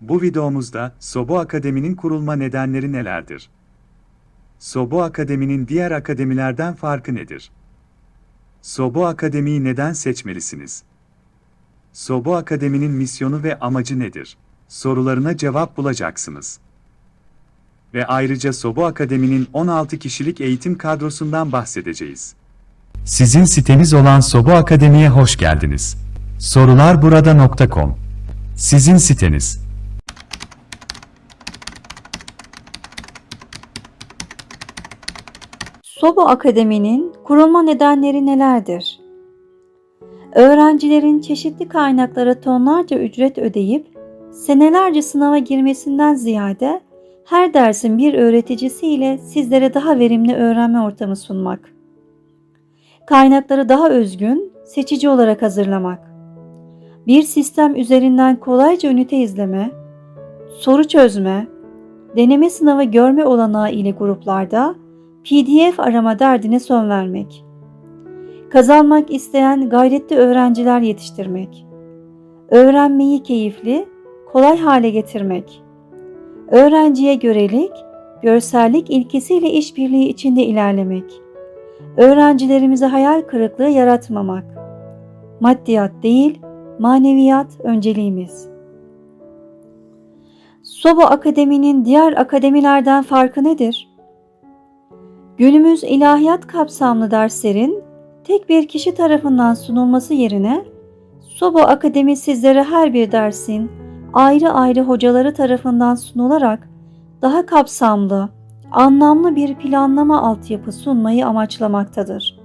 Bu videomuzda Sobo Akademi'nin kurulma nedenleri nelerdir? Sobo Akademi'nin diğer akademilerden farkı nedir? Sobo Akademi'yi neden seçmelisiniz? Sobo Akademi'nin misyonu ve amacı nedir? Sorularına cevap bulacaksınız. Ve ayrıca Sobo Akademi'nin 16 kişilik eğitim kadrosundan bahsedeceğiz. Sizin siteniz olan Sobo Akademi'ye hoş geldiniz. Sorular burada.com Sizin siteniz. Sobo Akademi'nin kurulma nedenleri nelerdir? Öğrencilerin çeşitli kaynaklara tonlarca ücret ödeyip senelerce sınava girmesinden ziyade her dersin bir öğreticisiyle sizlere daha verimli öğrenme ortamı sunmak. Kaynakları daha özgün, seçici olarak hazırlamak. Bir sistem üzerinden kolayca ünite izleme, soru çözme, deneme sınavı görme olanağı ile gruplarda PDF arama derdine son vermek. Kazanmak isteyen gayretli öğrenciler yetiştirmek. Öğrenmeyi keyifli, kolay hale getirmek. Öğrenciye görelik, görsellik ilkesiyle işbirliği içinde ilerlemek. Öğrencilerimize hayal kırıklığı yaratmamak. Maddiyat değil, maneviyat önceliğimiz. Sobo Akademi'nin diğer akademilerden farkı nedir? Günümüz ilahiyat kapsamlı derslerin tek bir kişi tarafından sunulması yerine Sobo Akademi sizlere her bir dersin ayrı ayrı hocaları tarafından sunularak daha kapsamlı, anlamlı bir planlama altyapı sunmayı amaçlamaktadır.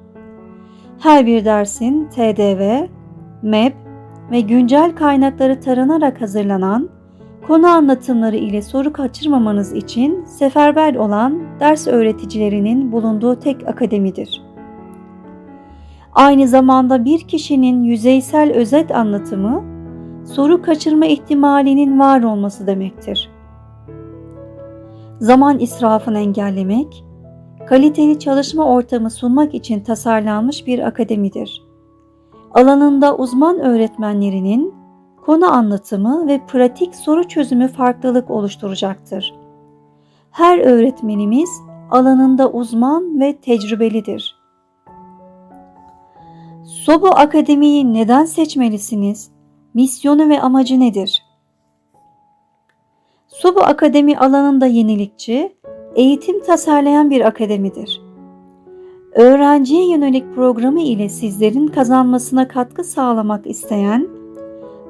Her bir dersin TDV, MEP ve güncel kaynakları taranarak hazırlanan konu anlatımları ile soru kaçırmamanız için seferber olan ders öğreticilerinin bulunduğu tek akademidir. Aynı zamanda bir kişinin yüzeysel özet anlatımı, soru kaçırma ihtimalinin var olması demektir. Zaman israfını engellemek, kaliteli çalışma ortamı sunmak için tasarlanmış bir akademidir. Alanında uzman öğretmenlerinin konu anlatımı ve pratik soru çözümü farklılık oluşturacaktır. Her öğretmenimiz alanında uzman ve tecrübelidir. Sobo Akademi'yi neden seçmelisiniz? Misyonu ve amacı nedir? Sobo Akademi alanında yenilikçi, eğitim tasarlayan bir akademidir. Öğrenciye yönelik programı ile sizlerin kazanmasına katkı sağlamak isteyen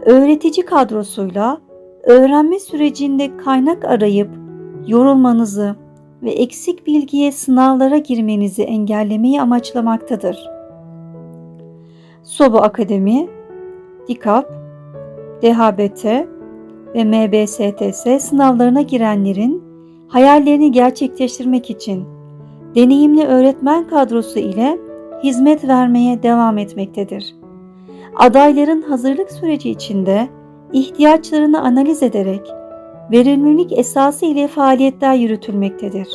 öğretici kadrosuyla öğrenme sürecinde kaynak arayıp yorulmanızı ve eksik bilgiye sınavlara girmenizi engellemeyi amaçlamaktadır. Sobo Akademi, DİKAP, DHBT ve MBSTS sınavlarına girenlerin hayallerini gerçekleştirmek için deneyimli öğretmen kadrosu ile hizmet vermeye devam etmektedir adayların hazırlık süreci içinde ihtiyaçlarını analiz ederek verimlilik esası ile faaliyetler yürütülmektedir.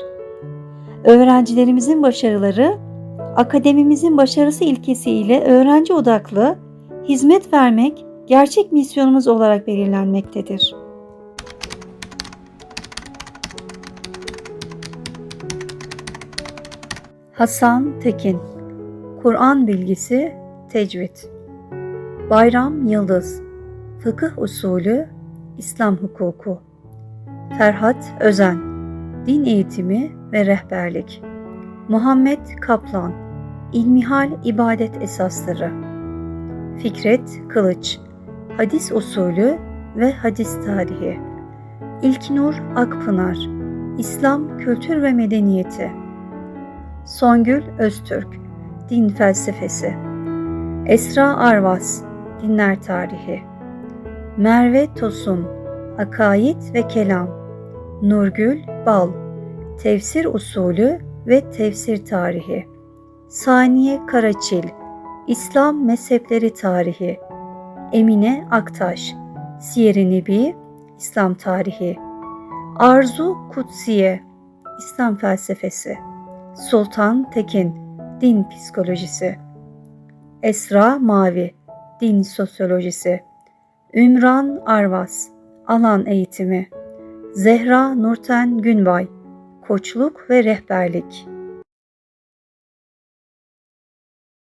Öğrencilerimizin başarıları, akademimizin başarısı ilkesi ile öğrenci odaklı hizmet vermek gerçek misyonumuz olarak belirlenmektedir. Hasan Tekin Kur'an bilgisi tecvid Bayram Yıldız. Fıkıh usulü İslam hukuku. Ferhat Özen. Din eğitimi ve rehberlik. Muhammed Kaplan. İlmihal ibadet esasları. Fikret Kılıç. Hadis usulü ve hadis tarihi. İlkinur Akpınar. İslam kültür ve medeniyeti. Songül Öztürk. Din felsefesi. Esra Arvas Dinler Tarihi. Merve Tosun Akaid ve Kelam. Nurgül Bal Tefsir Usulü ve Tefsir Tarihi. Saniye Karaçil İslam Mezhepleri Tarihi. Emine Aktaş Siyer-i Nebi İslam Tarihi. Arzu Kutsiye İslam Felsefesi. Sultan Tekin Din Psikolojisi. Esra Mavi Din Sosyolojisi. Ümran Arvas. Alan eğitimi. Zehra Nurten Günbay. Koçluk ve rehberlik